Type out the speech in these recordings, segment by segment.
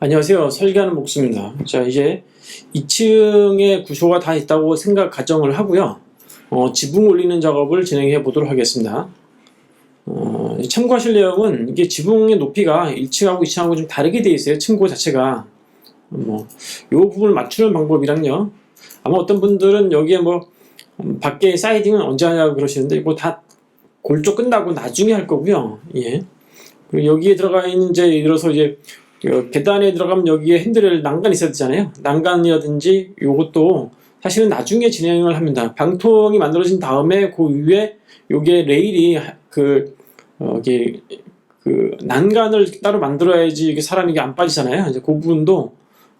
안녕하세요. 설계하는 목수입니다. 자, 이제 2층에 구조가 다 있다고 생각 가정을 하고요. 어, 지붕 올리는 작업을 진행해 보도록 하겠습니다. 어, 참고하실 내용은 이게 지붕의 높이가 1층하고 2층하고 좀 다르게 되어 있어요. 층고 자체가. 뭐, 요 부분을 맞추는 방법이랑요. 아마 어떤 분들은 여기에 뭐, 음, 밖에 사이딩은 언제 하냐고 그러시는데, 이거 다 골조 끝나고 나중에 할 거고요. 예. 그리고 여기에 들어가 있는 이제 예를 들어서 이제 그 계단에 들어가면 여기에 핸들을 난간 있어야 되잖아요. 난간이라든지 요것도 사실은 나중에 진행을 합니다. 방통이 만들어진 다음에 그 위에 요게 레일이 하- 그 어, 이게 그 난간을 따로 만들어야지 이게 사람이 이게 안 빠지잖아요. 이제 그 부분도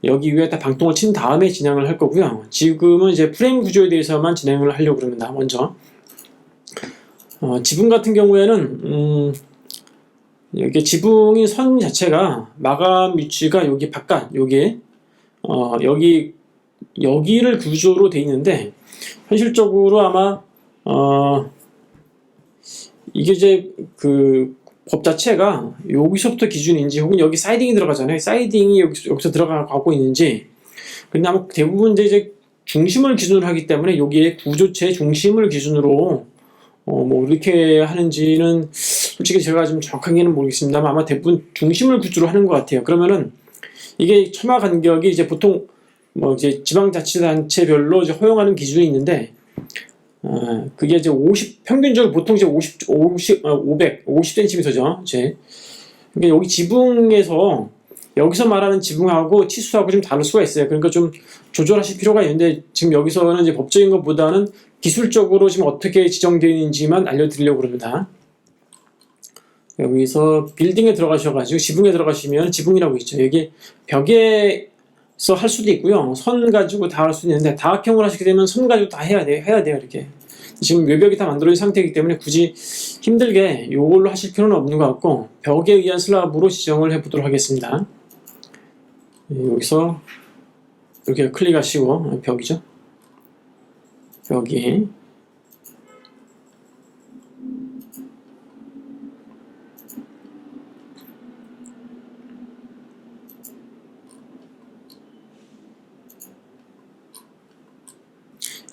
여기 위에 다 방통을 친 다음에 진행을 할 거고요. 지금은 이제 프레임 구조에 대해서만 진행을 하려고 그럽니다. 먼저 어, 지붕 같은 경우에는 음, 이게 지붕인 선 자체가 마감 위치가 여기 바깥 여기. 어 여기 여기를 구조로 돼 있는데 현실적으로 아마 어 이게 이제 그 법 자체가 여기서부터 기준인지 혹은 여기 사이딩이 들어가잖아요. 사이딩이 여기, 여기서 들어가고 있는지. 근데 아마 대부분 이제, 이제 중심을 기준으로 하기 때문에 여기에 구조체 중심을 기준으로 어 뭐 이렇게 하는지는 솔직히 제가 좀 정확하게는 모르겠습니다만 아마 대부분 중심을 구주로 하는 것 같아요. 그러면은 이게 처마 간격이 이제 보통 뭐 이제 지방자치단체별로 이제 허용하는 기준이 있는데 어, 그게 이제 50 평균적으로 보통 이제 50 50 어, 500 50cm죠. 이제 그러니까 여기 지붕에서 여기서 말하는 지붕하고 치수하고 좀 다를 수가 있어요. 그러니까 좀 조절하실 필요가 있는데 지금 여기서는 이제 법적인 것보다는 기술적으로 지금 어떻게 지정되어 있는지만 알려드리려고 합니다. 여기서 빌딩에 들어가셔가지고 지붕에 들어가시면 지붕이라고 있죠. 여기 벽에서 할 수도 있고요. 선 가지고 다 할 수도 있는데 다각형을 하시게 되면 선 가지고 다 해야 돼요. 해야 돼요. 이렇게. 지금 외벽이 다 만들어진 상태이기 때문에 굳이 힘들게 이걸로 하실 필요는 없는 것 같고 벽에 의한 슬랍으로 지정을 해보도록 하겠습니다. 예, 여기서 이렇게 클릭하시고 벽이죠. 벽이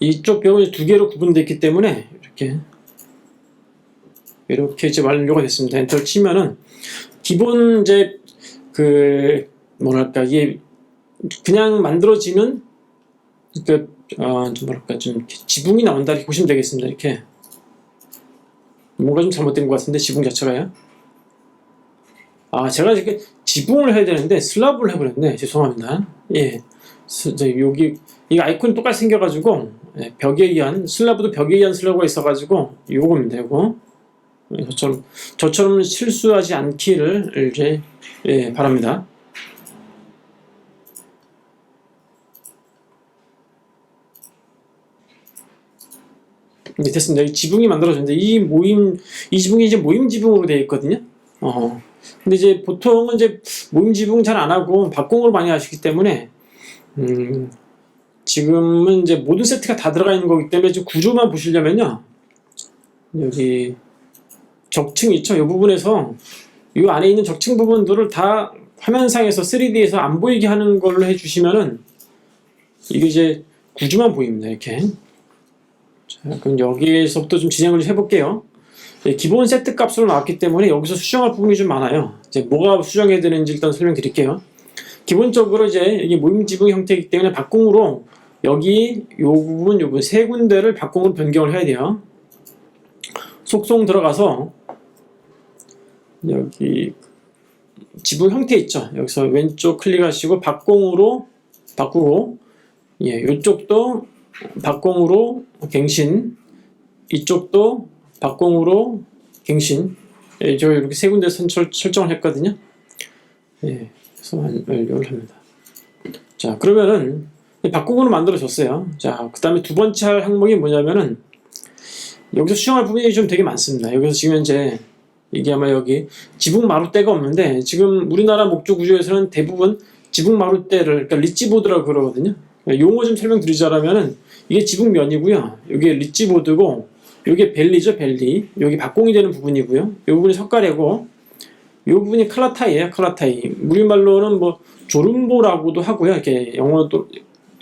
이쪽 벽은 두 개로 구분되어 있기 때문에 이렇게 이렇게 이제 완료가 됐습니다. 엔터를 치면은 기본 이제 그 뭐랄까 이게 그냥 만들어지는 그 어, 좀 뭐랄까 좀 지붕이 나온다 이렇게 보시면 되겠습니다. 이렇게 뭔가 좀 잘못된 것 같은데 지붕 자체가요. 아 제가 이렇게 지붕을 해야 되는데 슬랍을 해버렸네. 죄송합니다. 예, 여기 이 아이콘이 똑같이 생겨가지고 예, 벽에 의한 슬라브도 벽에 의한 슬라브가 있어가지고 요겁니다. 요거 예, 저처럼 저처럼 실수하지 않기를 이제 예, 바랍니다. 네, 됐습니다. 이 지붕이 만들어졌는데 이 모임 이 지붕이 이제 모임 지붕으로 되어 있거든요. 어. 근데 이제 보통은 이제 모임 지붕 잘 안 하고 박공으로 많이 하시기 때문에 음, 지금은 이제 모든 세트가 다 들어가 있는 거기 때문에 지금 구조만 보시려면요. 여기 적층 있죠. 이 부분에서 이 안에 있는 적층 부분들을 다 화면상에서 3D에서 안 보이게 하는 걸로 해주시면은 이게 이제 구조만 보입니다. 이렇게. 자, 그럼 여기에서부터 좀 진행을 좀 해볼게요. 예, 기본 세트 값으로 나왔기 때문에 여기서 수정할 부분이 좀 많아요. 이제 뭐가 수정해야 되는지 일단 설명드릴게요. 기본적으로 이제 이게 모임 지붕 형태이기 때문에 박공으로 여기 요 부분 요 부분 세 군데를 박공으로 변경을 해야 돼요. 속성 들어가서 여기 지붕 형태 있죠. 여기서 왼쪽 클릭하시고 박공으로 바꾸고 예, 이쪽도 박공으로 갱신 이쪽도 박공으로 갱신 예, 저 이렇게 세 군데 선철 설정을 했거든요. 예, 완- 완료를 합니다. 자, 그러면은 박공으로 만들어졌어요. 자, 그 다음에 두 번째 할 항목이 뭐냐면은 여기서 수정할 부분이 좀 되게 많습니다. 여기서 지금 현재 이게 아마 여기 지붕 마루대가 없는데 지금 우리나라 목조 구조에서는 대부분 지붕 마루대를 그러니까 리치보드라고 그러거든요. 용어 좀 설명드리자면은 이게 지붕면이고요. 이게 리치보드고 이게 벨리죠, 벨리. 여기 박공이 되는 부분이고요. 이 부분이 석가래고 이 부분이 칼라타이예요. 칼라타이. 우리말로는 뭐 조름보라고도 하고요. 이렇게 영어도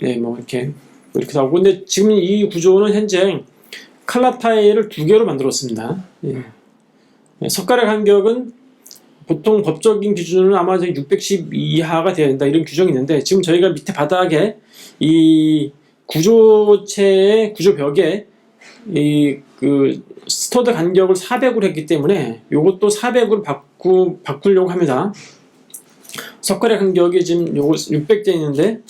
예, 뭐 이렇게 이렇게 하고 근데 지금 이 구조는 현재 칼라타이를 두 개로 만들었습니다. 예. 예, 석가래 간격은 보통 법적인 기준은 아마 610 이하가 돼야 된다 이런 규정이 있는데 지금 저희가 밑에 바닥에 이 구조체의 구조벽에 이 그 스터드 간격을 400으로 했기 때문에 요것도 400으로 바꾸 바꾸려고 합니다. 석가래 간격이 지금 요거 600대 있는데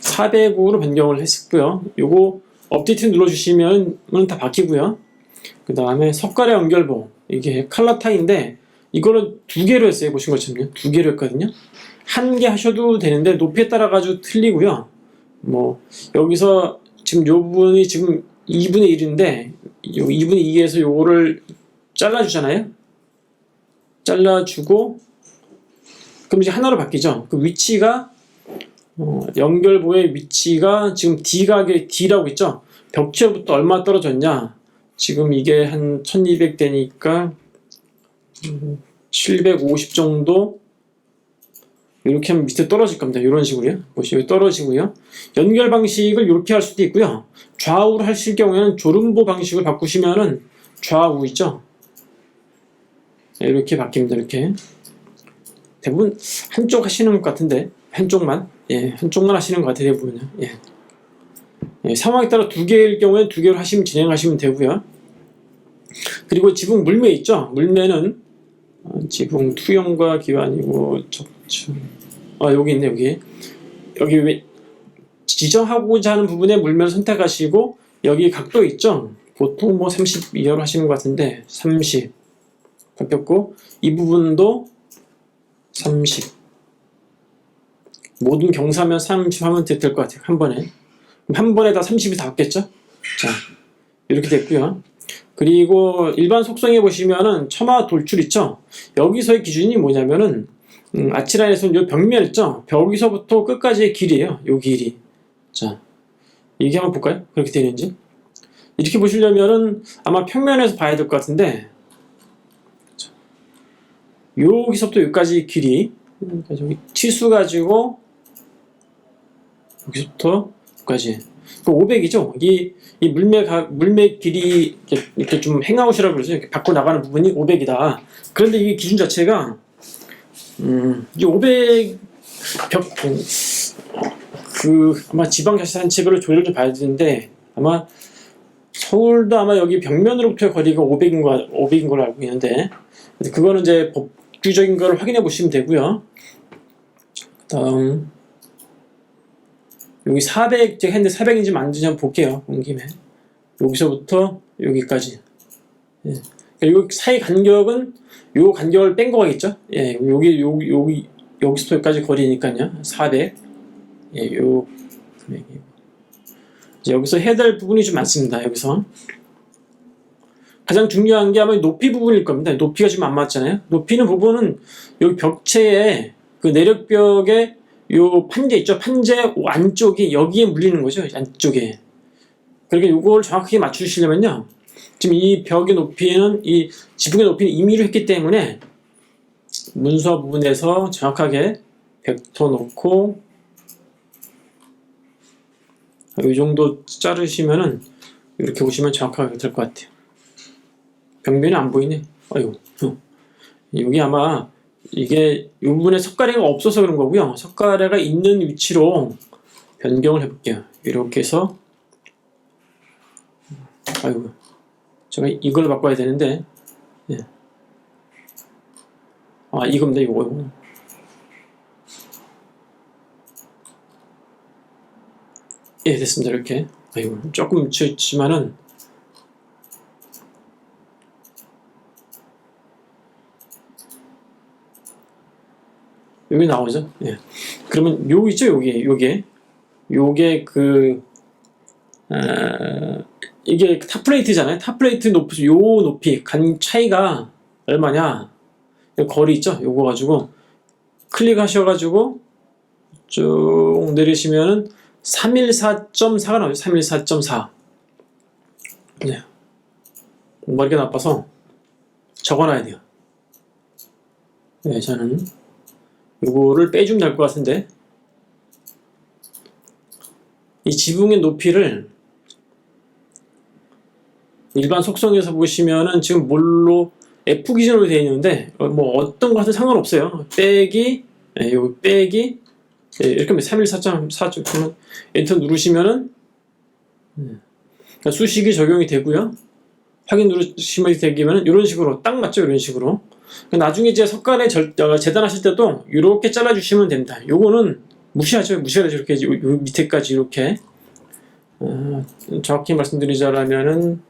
400으로 변경을 했고요. 요거 업데이트 눌러주시면 다 바뀌고요. 그 다음에 석가래 연결부 이게 칼라타인데 이거를 두 개로 했어요. 보신 것처럼요. 두 개로 했거든요. 한 개 하셔도 되는데 높이에 따라 가지고 틀리고요. 뭐 여기서 지금 요 부분이 지금 2분의 1인데 요 2분의 2에서 요거를 잘라주잖아요. 잘라주고 그럼 이제 하나로 바뀌죠. 그 위치가 어, 연결부의 위치가 지금 D각의 D라고 있죠. 벽체부터 얼마 떨어졌냐? 지금 이게 한 1200대니까 750 정도 이렇게 하면 밑에 떨어질 겁니다. 이런 식으로요. 보시면 떨어지고요. 연결 방식을 이렇게 할 수도 있고요. 좌우로 하실 경우에는 조름보 방식을 바꾸시면은 좌우 있죠. 네, 이렇게 바뀝니다. 이렇게 대부분 한쪽 하시는 것 같은데 한쪽만 예 한쪽만 하시는 것 같아요. 대부분은 예. 예, 상황에 따라 두 개일 경우에 두 개로 하시면 진행하시면 되고요. 그리고 지붕 물매 있죠. 물매는 어, 지붕 투영과 기반이고 접촉. 아 여기 있네 여기. 여기 왜 지정하고자 하는 부분에 물매를 선택하시고 여기 각도 있죠. 보통 뭐 30 이하로 하시는 것 같은데 30 바뀌었고 이 부분도 30 모든 경사면 30 하면 될 것 같아요. 한 번에. 한 번에 다 30이 다 왔겠죠? 자, 이렇게 됐고요. 그리고 일반 속성에 보시면은 처마 돌출 있죠? 여기서의 기준이 뭐냐면은 음, 아치라인에서는 요 벽면 있죠? 벽에서부터 끝까지의 길이에요. 요 길이. 자, 이게 한번 볼까요? 그렇게 되는지. 이렇게 보시려면은 아마 평면에서 봐야 될 것 같은데 자, 여기서부터 여기까지 길이 여기 치수 가지고 여기서부터 여기까지 그 500이죠. 이, 이 가, 물매 길이 이렇게, 이렇게 좀 행아웃이라고 그러죠. 이렇게 밖으로 나가는 부분이 500이다. 그런데 이 기준 자체가 음, 이 500 벽, 그 아마 지방자치단체별로 조율을 좀 봐야 되는데 아마 서울도 아마 여기 벽면으로부터의 거리가 500인 거 500인 걸로 알고 있는데 그거는 이제 법규적인 걸 확인해 보시면 되고요. 그 다음 여기 400 제가 했는데 400인지 맞는지 한번 볼게요. 온 김에 여기서부터 여기까지. 예. 그리고 사이 간격은 요 간격을 뺀 거겠죠? 예, 여기 여기 여기 여기서부터 여기까지 거리니까요. 400. 예, 요 금액이고. 이제 여기서 해야 될 부분이 좀 많습니다. 여기서 가장 중요한 게 아마 높이 부분일 겁니다. 높이가 지금 안 맞잖아요. 높이는 부분은 여기 벽체에 그 내력벽에 요 판재 있죠? 판재 안쪽이 여기에 물리는 거죠. 안쪽에. 그러니까 요걸 정확하게 맞추시려면요. 지금 이 벽의 높이는 이 지붕의 높이는 2mm 했기 때문에 문서 부분에서 정확하게 벡터 놓고 이 정도 자르시면은 이렇게 보시면 정확하게 될 것 같아요. 벽면이 안 보이네. 아이고. 여기 아마 이게 이 부분에 석가래가 없어서 그런 거고요. 석가래가 있는 위치로 변경을 해볼게요. 이렇게 해서 아이고 제가 이걸 바꿔야 되는데 예. 아 이겁니다 이거 예 됐습니다 이렇게 아이고 조금 묻혀있지만은 여기 나오죠. 예. 그러면 요 있죠, 여기, 요게. 요게 그, 어, 이게 탑 플레이트잖아요. 탑 플레이트 높이, 요 높이, 간 차이가 얼마냐. 거리 있죠? 요거 가지고 클릭하셔가지고 쭉 내리시면은 314.4가 나오죠. 314.4. 네. 머리가 나빠서 적어놔야 돼요. 네, 저는 요거를 빼주면 될 것 같은데 이 지붕의 높이를 일반 속성에서 보시면은 지금 뭘로 F 기준으로 되어 있는데 어, 뭐 어떤 것도 상관없어요. 빼기 예, 요 빼기 예, 이렇게 하면 314.4 그러면 엔터 누르시면은 예, 그러니까 수식이 적용이 되고요. 확인 누르시면 되기면은 이런 식으로 딱 맞죠 이런 식으로 그러니까 나중에 이제 석간에 절, 어, 재단하실 때도 이렇게 잘라주시면 됩니다. 요거는 무시하죠. 무시하죠. 이렇게 요, 요 밑에까지 이렇게 어, 정확히 말씀드리자면은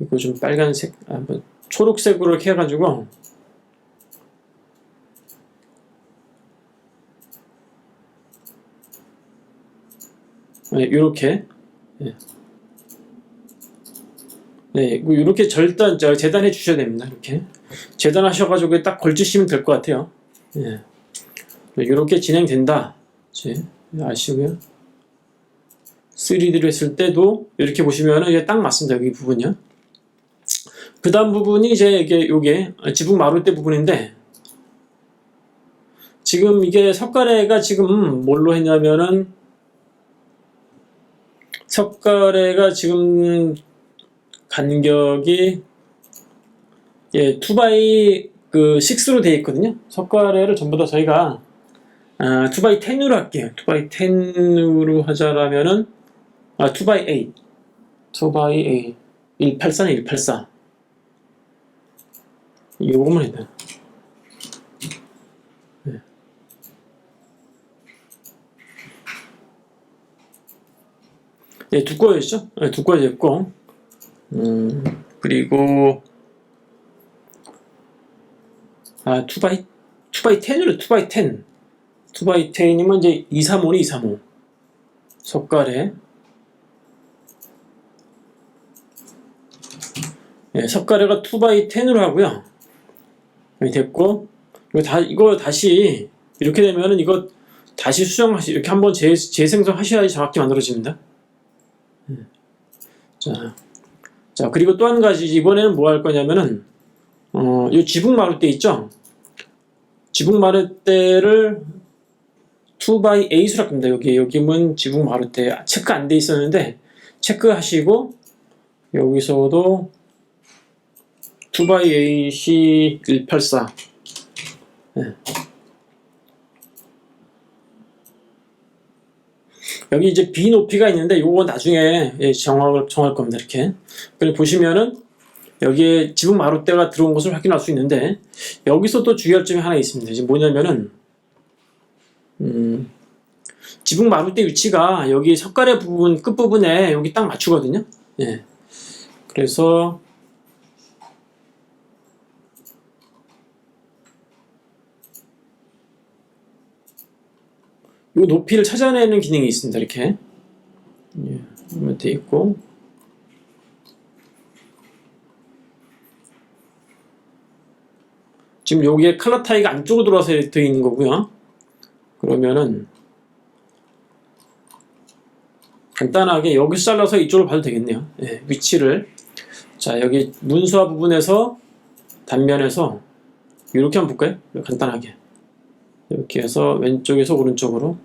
이거 좀 빨간색, 아, 뭐 초록색으로 이렇게 해가지고 네, 이렇게 네, 이렇게 절단 저 재단해 주셔야 됩니다. 이렇게 재단하셔가지고 딱 걸치시면 될 것 같아요. 예. 이렇게 진행된다. 이제 아시고요. 3D로 했을 때도 이렇게 보시면은 이게 딱 맞습니다. 여기 부분이요. 그 다음 부분이 이제 이게 요게 지붕 마루대 부분인데 지금 이게 석가래가 지금 뭘로 했냐면은 석가래가 지금 간격이 예, 2x 그 6로 되어 있거든요. 석가래를 전부 다 저희가 아, 2x 10으로 할게요. 2x 10으로 하자라면은 아, 2x8. 2x8. 184네, 184. 요거만 해도. 네. 예, 두꺼워졌죠? 네, 두꺼워졌고, 음, 그리고, 아, 2x, 2x 10으로 2x 10. 2x 10이면 이제 235네, 235. 석가래. 예, 석가래가 2x10으로 하고요. 됐고, 이거 다, 이거 다시, 이렇게 되면은 이거 다시 수정하시, 이렇게 한번 재, 재생성 하셔야지 정확히 만들어집니다. 예. 자, 자, 그리고 또 한 가지, 이번에는 뭐 할 거냐면은, 어, 이 지붕 마루대 있죠? 지붕 마루대를 2x8으로 할 겁니다. 여기, 여기면 지붕 마루대 체크 안 돼 있었는데, 체크하시고, 여기서도 2x8이 184. 네. 여기 이제 B 높이가 있는데 요거 나중에 예, 정할, 정할 겁니다. 이렇게. 그리고 보시면은 여기에 지붕 마루대가 들어온 것을 확인할 수 있는데 여기서 또 주의할 점이 하나 있습니다. 이제 뭐냐면은 음, 지붕 마루대 위치가 여기 석가래 부분 끝부분에 여기 딱 맞추거든요. 예. 그래서 이 높이를 찾아내는 기능이 있습니다. 이렇게 예, 이렇게 돼 있고 지금 여기에 컬러 타이가 안쪽으로 들어와서 되어 있는 거고요. 그러면은 간단하게 여기서 잘라서 이쪽으로 봐도 되겠네요. 예, 위치를 자 여기 문수화 부분에서 단면에서 이렇게 한번 볼까요? 간단하게 이렇게 해서 왼쪽에서 오른쪽으로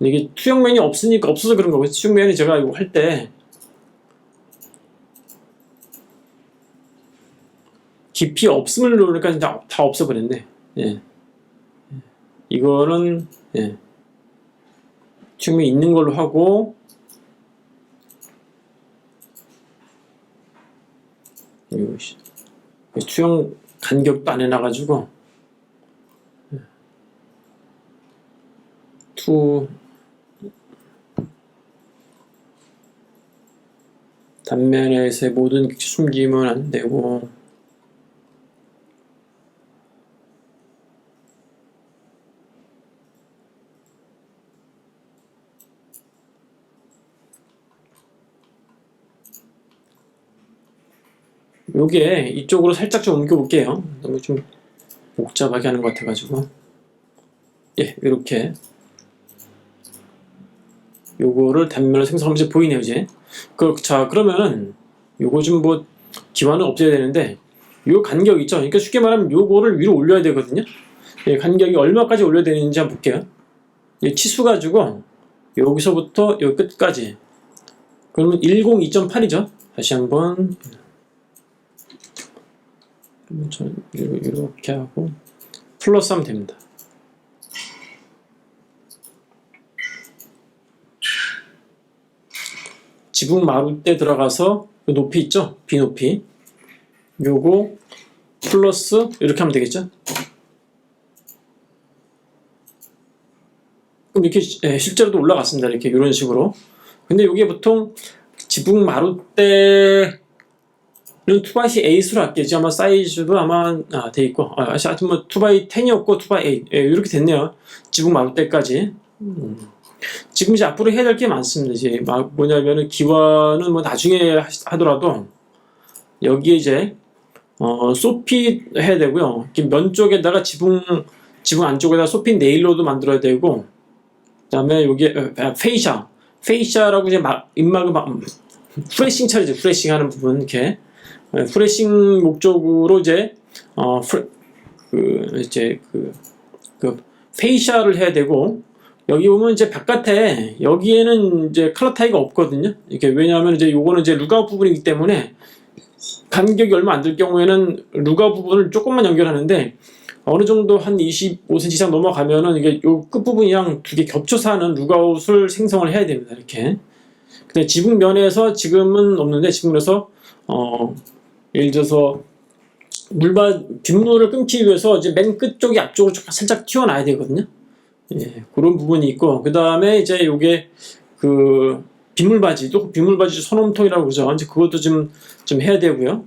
이게 투영면이 없으니까 없어서 그런 거고요. 투영면이 제가 이거 할 때 깊이 없음을 누르니까 진짜 다 없어버렸네. 예. 이거는 예. 투영면이 있는 걸로 하고 투영 간격도 안 해놔가지고 투 단면에서의 모든 숨김은 안 되고 요게 이쪽으로 살짝 좀 옮겨 볼게요. 너무 좀 복잡하게 하는 것 같아가지고 예 이렇게 요거를 단면을 생성하면서 보이네요 이제 그, 자 그러면은 요거 좀 뭐 기반을 없애야 되는데 요 간격 있죠. 그러니까 쉽게 말하면 요거를 위로 올려야 되거든요. 예, 간격이 얼마까지 올려야 되는지 한번 볼게요. 이 치수 가지고 여기서부터 요 끝까지 그러면 102.8이죠. 다시 한번 이렇게 하고 플러스 하면 됩니다. 지붕 마루대 들어가서 요 높이 있죠? 비높이 요거 플러스 이렇게 하면 되겠죠? 그럼 이렇게 시- 예, 실제로도 올라갔습니다. 이렇게 이런 식으로. 근데 이게 보통 지붕 마루대는 투바이 8으로 할게요. 아마 사이즈도 아마 아, 돼 있고 아, 하여튼 뭐 투바이 10이었고 투바이 8 예, 이렇게 됐네요. 지붕 마루대까지. 음. 지금 이제 앞으로 해야 될 게 많습니다. 이제 막 뭐냐면은 기와는 뭐 나중에 하- 하더라도 여기에 이제 어, 소피 해야 되고요. 면 쪽에다가 지붕 지붕 안쪽에다 소피 네일로도 만들어야 되고 그다음에 여기 페이샤 페이샤라고 이제 막 입막을 막 프레싱 처리죠. 프레싱 하는 부분 이렇게 예, 프레싱 목적으로 이제 어, 프레, 그 이제 그, 그 페이샤를 해야 되고 여기 보면 이제 바깥에 여기에는 이제 컬러 타이가 없거든요. 이게 왜냐하면 이제 요거는 이제 루가 부분이기 때문에 간격이 얼마 안 될 경우에는 루가 부분을 조금만 연결하는데 어느 정도 한 25cm 이상 넘어가면은 이게 요 끝부분이랑 두 개 겹쳐서 하는 루가웃을 생성을 해야 됩니다. 이렇게. 근데 지붕면에서 지금은 없는데 지붕에서 어 예를 들어서 물바 빗물을 끊기 위해서 이제 맨 끝 쪽이 앞쪽으로 좀 살짝 튀어나야 되거든요. 예, 그런 부분이 있고 그 다음에 이제 요게 그 빗물바지 또 빗물바지 소놈통이라고 그러죠. 이제 그것도 좀 좀 해야 되고요.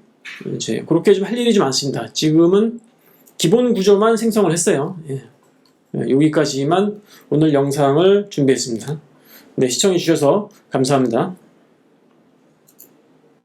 이제 그렇게 좀 할 일이 좀 많습니다. 지금은 기본 구조만 생성을 했어요. 예. 예, 여기까지만 오늘 영상을 준비했습니다. 네, 시청해 주셔서 감사합니다.